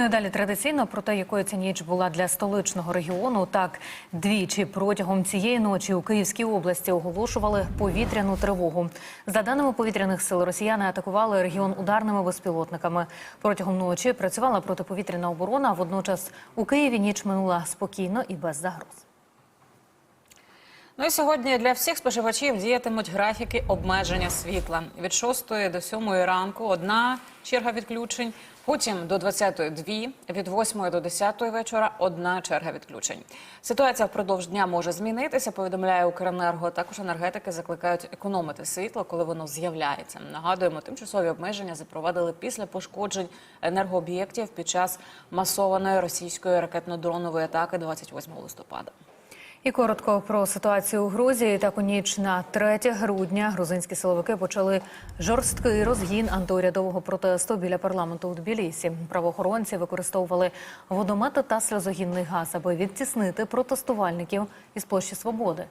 Далі традиційно про те, якою ця ніч була для столичного регіону. Так двічі протягом цієї ночі у Київській області оголошували повітряну тривогу. За даними повітряних сил, росіяни атакували регіон ударними безпілотниками. Протягом ночі працювала протиповітряна оборона. Водночас у Києві ніч минула спокійно і без загроз. Ну і сьогодні для всіх споживачів діятимуть графіки обмеження світла. Від 6 до 7 ранку одна черга відключень, потім до 22, від 8 до 10 вечора одна черга відключень. Ситуація впродовж дня може змінитися, повідомляє Укренерго. Також енергетики закликають економити світло, коли воно з'являється. Нагадуємо, тимчасові обмеження запровадили після пошкоджень енергооб'єктів під час масованої російської ракетно-дронової атаки 28 листопада. І коротко про ситуацію у Грузії. Так у ніч на 3 грудня грузинські силовики почали жорсткий розгін антиурядового протесту біля парламенту у Тбілісі. Правоохоронці використовували водомети та сльозогінний газ, аби відтіснити протестувальників із площі Свободи.